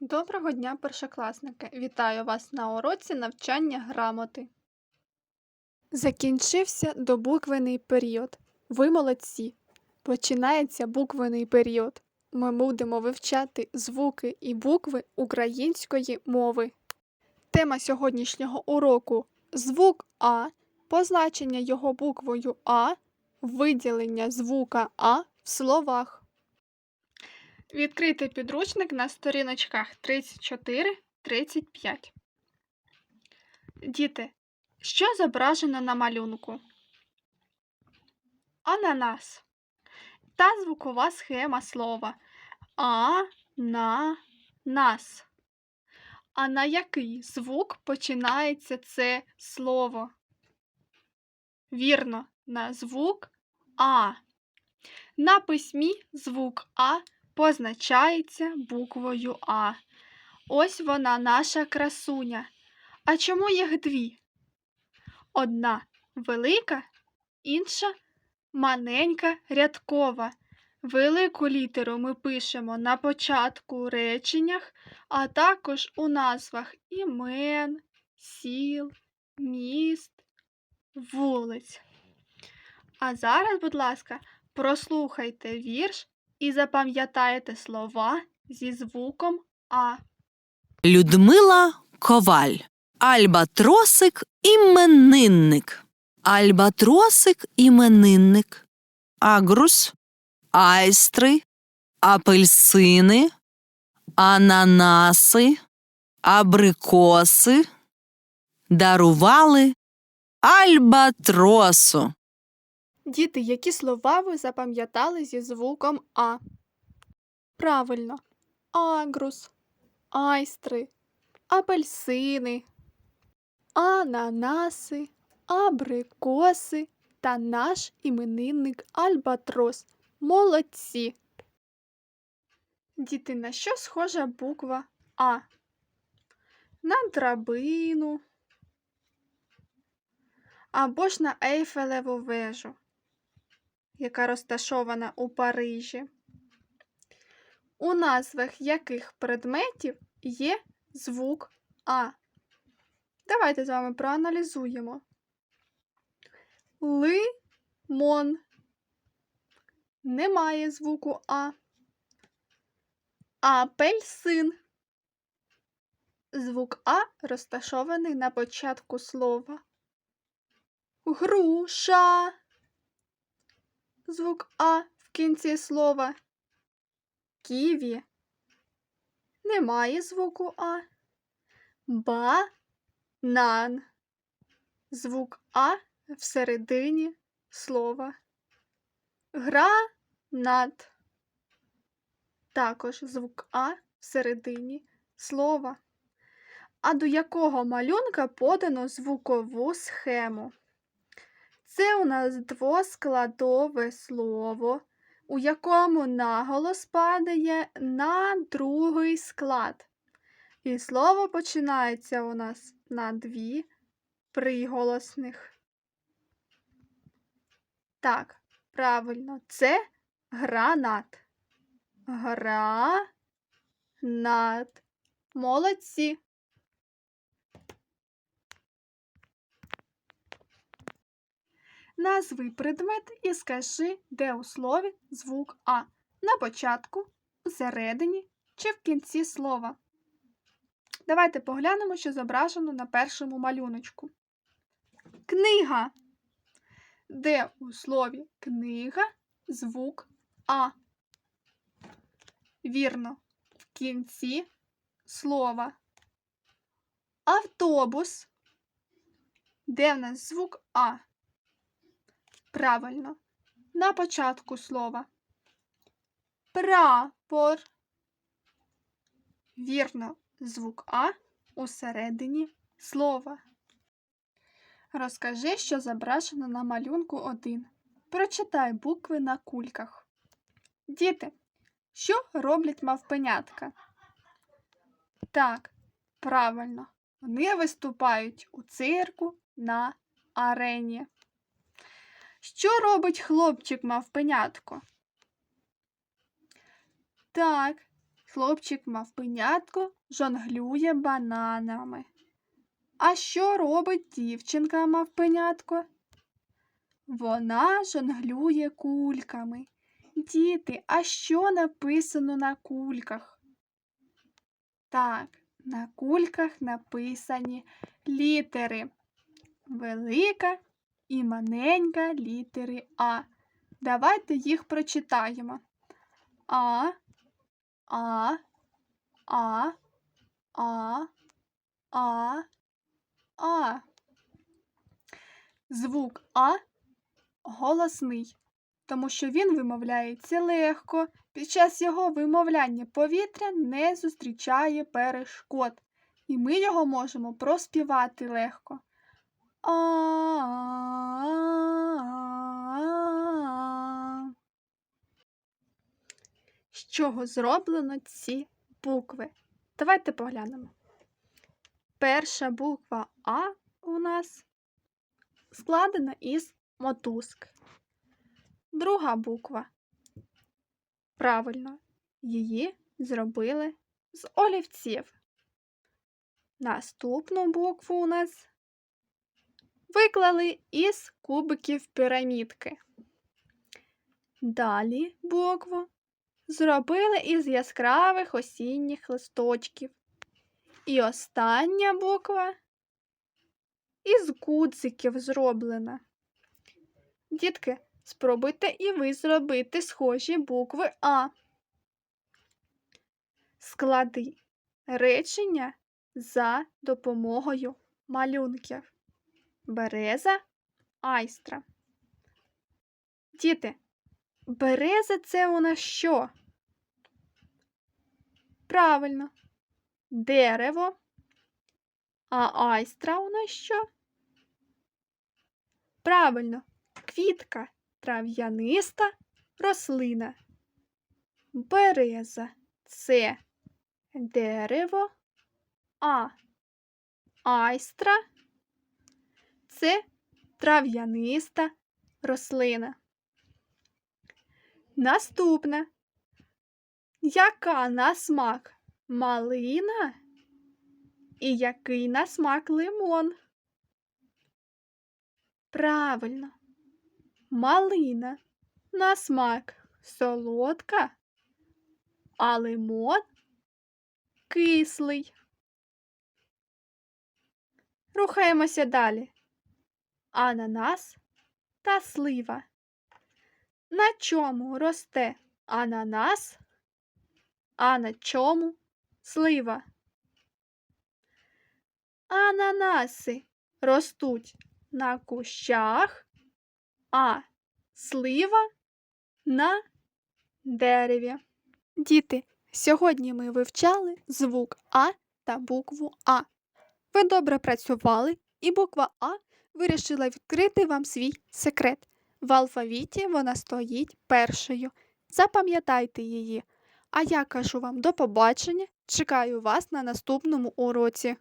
Доброго дня, першокласники! Вітаю вас на уроці навчання грамоти. Закінчився добуквений період. Ви молодці! Починається буквений період. Ми будемо вивчати звуки і букви української мови. Тема сьогоднішнього уроку звук А, позначення його буквою А, виділення звука А в словах. Відкрийте підручник на сторіночках 34-35. Діти, що зображено на малюнку? Ананас. Та звукова схема слова. А на нас. А на який звук починається це слово? Вірно, на звук А. На письмі звук А позначається буквою А. Ось вона наша красуня. А чому їх дві? Одна велика, інша маленька рядкова. Велику літеру ми пишемо на початку реченнях, а також у назвах імен, сіл, міст, вулиць. А зараз, будь ласка, прослухайте вірш і запам'ятайте слова зі звуком А. Людмила Коваль. Альбатросик іменинник. Альбатросик іменинник. Агрус, айстри, апельсини, ананаси, абрикоси дарували альбатросу. Діти, які слова ви запам'ятали зі звуком А? Правильно. Агрус, айстри, апельсини, ананаси, абрикоси та наш іменинник Альбатрос. Молодці. Діти, на що схожа буква А? На драбину або ж на Ейфелеву вежу, яка розташована у Парижі. У назвах яких предметів є звук А? Давайте з вами проаналізуємо. Лимон. Немає звуку А. Апельсин. Звук А розташований на початку слова. Груша. Звук А в кінці слова. Ківі. Немає звуку А. Банан. Звук А всередині слова. Гранат. Також звук А всередині слова. А до якого малюнка подано звукову схему? Це у нас двоскладове слово, у якому наголос падає на другий склад. І слово починається у нас на дві приголосних. Так, правильно, це гранат. Гранат. Молодці. Назви предмет і скажи, де у слові звук А. На початку, всередині чи в кінці слова. Давайте поглянемо, що зображено на першому малюночку. Книга. Де у слові книга звук А. Вірно, в кінці слова. Автобус. Де в нас звук А? Правильно. На початку слова. Прапор. Вірно, звук А у середині слова. Розкажи, що зображено на малюнку 1. Прочитай букви на кульках. Діти, що роблять мавпенятка? Так, правильно. Вони виступають у цирку на арені. Що робить хлопчик мавпенятко? Так, Хлопчик мавпенятко жонглює бананами. А що робить дівчинка мавпенятко? Вона жонглює кульками. Діти, а що написано на кульках? Так, на кульках написані літери. Велика і маленька літери А. Давайте їх прочитаємо. А, А, А, А, А, А. Звук А голосний, тому що він вимовляється легко. Під час його вимовляння повітря не зустрічає перешкод, і ми його можемо проспівати легко. А. З чого зроблено ці букви? Давайте поглянемо. Перша буква А у нас складена із мотузки. Друга буква. Правильно, її зробили з олівців. Наступну букву у нас виклали із кубиків пірамідки. Далі букву зробили із яскравих осінніх листочків. І остання буква із гудзиків зроблена. Дітки, спробуйте і ви зробити схожі букви А. Склади речення за допомогою малюнків. Береза, айстра. Діти, береза це у нас що? Правильно, дерево. А айстра у нас що? Правильно, квітка, трав'яниста рослина. Береза це дерево, а айстра це трав'яниста рослина. Наступне. Яка на смак малина і який на смак лимон? Правильно. Малина на смак солодка, а лимон кислий. Рухаємося далі. Ананас та слива. На чому росте ананас, а на чому слива? Ананаси ростуть на кущах, а слива на дереві. Діти, сьогодні ми вивчали звук А та букву А. Ви добре працювали, і буква А вирішила відкрити вам свій секрет. В алфавіті вона стоїть першою. Запам'ятайте її. А я кажу вам до побачення. Чекаю вас на наступному уроці.